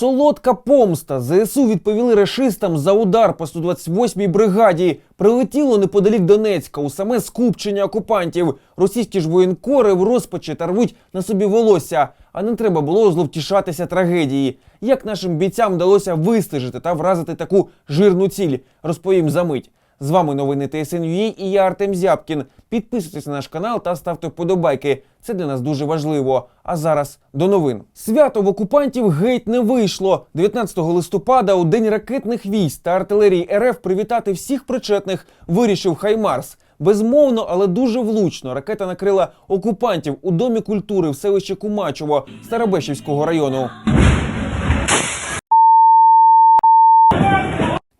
Солодка помста. ЗСУ відповіли рашистам за удар по 128-й бригаді. Прилетіло неподалік Донецька у саме скупчення окупантів. Російські ж воєнкори в розпачі та рвуть на собі волосся. А не треба було зловтішатися трагедії. Як нашим бійцям вдалося вистежити та вразити таку жирну ціль, розповім за мить. З вами новини ТСНЮА і я Артем Зябкін. Підписуйтесь на наш канал та ставте вподобайки. Це для нас дуже важливо. А зараз до новин. Свято в окупантів геть не вийшло. 19 листопада, у день ракетних військ та артилерії РФ привітати всіх причетних вирішив Хаймарс. Безмовно, але дуже влучно ракета накрила окупантів у домі культури в селищі Кумачово Старобешівського району.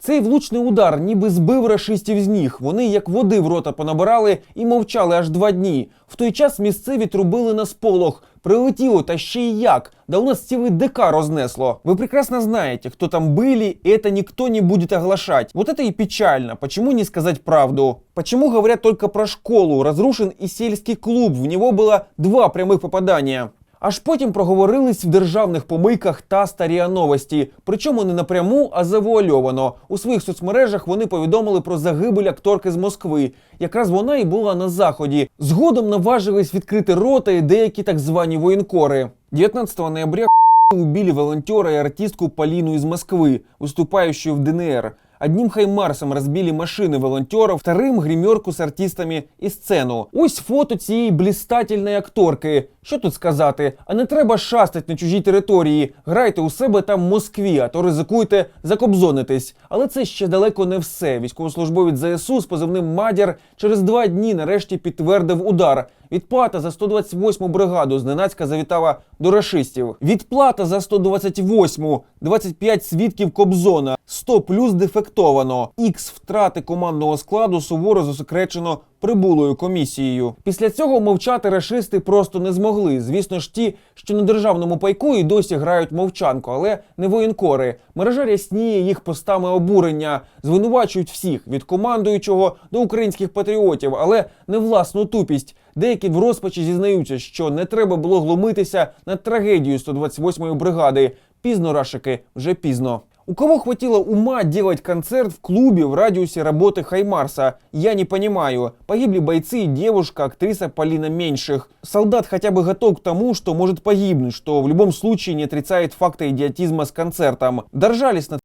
Цей влучний удар ніби збив рашистів з ніг. Вони як води в рота понабирали і мовчали аж два дні. В той час місцеві трубили на сполох. Прилетіло та ще й як. Да у нас цілий ДК рознесло. Вы прекрасно знаете, кто там были, и это никто не будет оглашать. Вот это и печально. Почему не сказать правду? Почему говорят только про школу? Разрушен и сельский клуб. В него было два прямых попадания. Аж потім проговорились в державних помийках та старія новості. Причому не напряму, а завуальовано. У своїх соцмережах вони повідомили про загибель акторки з Москви. Якраз вона і була на заході. Згодом наважились відкрити рота і деякі так звані воєнкори. 19 ноября убили волонтера и артистку Полину из Москвы, выступающую в ДНР. Одним хаймарсом разбили машины волонтеров, вторым гримерку з артистами і сцену. Ось фото цієї блістательної акторки. Що тут сказати? А не треба шастать на чужій території. Грайте у себе там в Москві, а то ризикуйте закобзонитись. Але це ще далеко не все. Військовослужбовець ЗСУ з позивним Мадяр через два дні нарешті підтвердив удар. Відплата за 128-му бригаду зненацька завітала до рашистів. Відплата за 128-му, 25 свідків Кобзона, 100 плюс дефектовано. Ікс втрати командного складу суворо засекречено прибулою комісією. Після цього мовчати рашисти просто не змогли. Звісно ж, ті, що на державному пайку і досі грають мовчанку, але не воєнкори. Мережа рясніє їх постами обурення, звинувачують всіх від командуючого до українських патріотів, але не власну тупість. Деякі в розпачі зізнаються, що не треба було глумитися над трагедією 128-ї бригади. Пізно рашики, вже пізно. У кого хватило ума делать концерт в клубе в радиусе работы Хаймарса, я не понимаю. Погибли бойцы и девушка, актриса Полина Меньших. Солдат хотя бы готов к тому, что может погибнуть, что в любом случае не отрицает факта идиотизма с концертом. Доржались над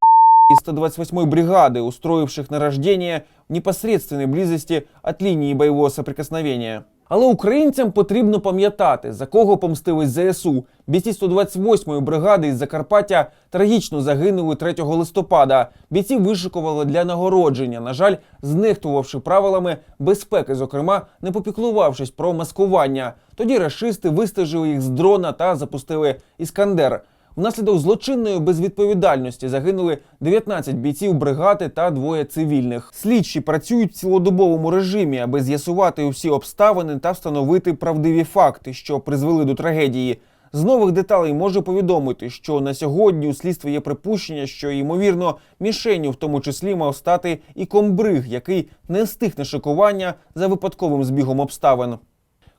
из 128-й бригады, устроивших на рождение в непосредственной близости от линии боевого соприкосновения. Але українцям потрібно пам'ятати, за кого помстились ЗСУ. Бійці 128-ї бригади із Закарпаття трагічно загинули 3 листопада. Бійці вишикували для нагородження, на жаль, знехтувавши правилами безпеки, зокрема, не попіклувавшись про маскування. Тоді рашисти вистежили їх з дрона та запустили іскандер. Внаслідок злочинної безвідповідальності загинули 19 бійців бригади та двоє цивільних. Слідчі працюють в цілодобовому режимі, аби з'ясувати усі обставини та встановити правдиві факти, що призвели до трагедії. З нових деталей можу повідомити, що на сьогодні у слідстві є припущення, що ймовірно мішенню в тому числі мав стати і комбриг, який не встиг на шикування за випадковим збігом обставин.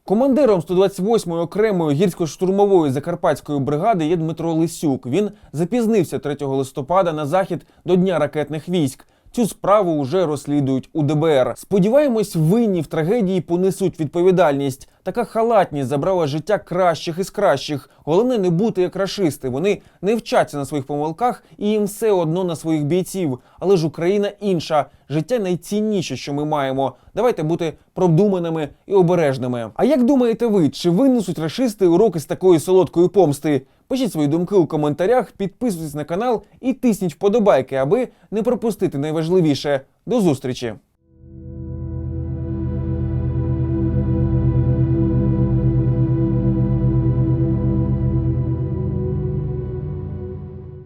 Командиром 128-ї окремої гірсько-штурмової закарпатської бригади є Дмитро Лисюк. Він запізнився 3 листопада на захід до Дня ракетних військ. Цю справу вже розслідують у ДБР. Сподіваємось, винні в трагедії понесуть відповідальність. Така халатність забрала життя кращих із кращих. Головне не бути як рашисти. Вони не вчаться на своїх помилках і їм все одно на своїх бійців. Але ж Україна інша. Життя найцінніше, що ми маємо. Давайте бути продуманими і обережними. А як думаєте ви, чи винесуть рашисти уроки з такої солодкої помсти? Пишіть свої думки у коментарях, підписуйтесь на канал і тисніть вподобайки, аби не пропустити найважливіше. До зустрічі!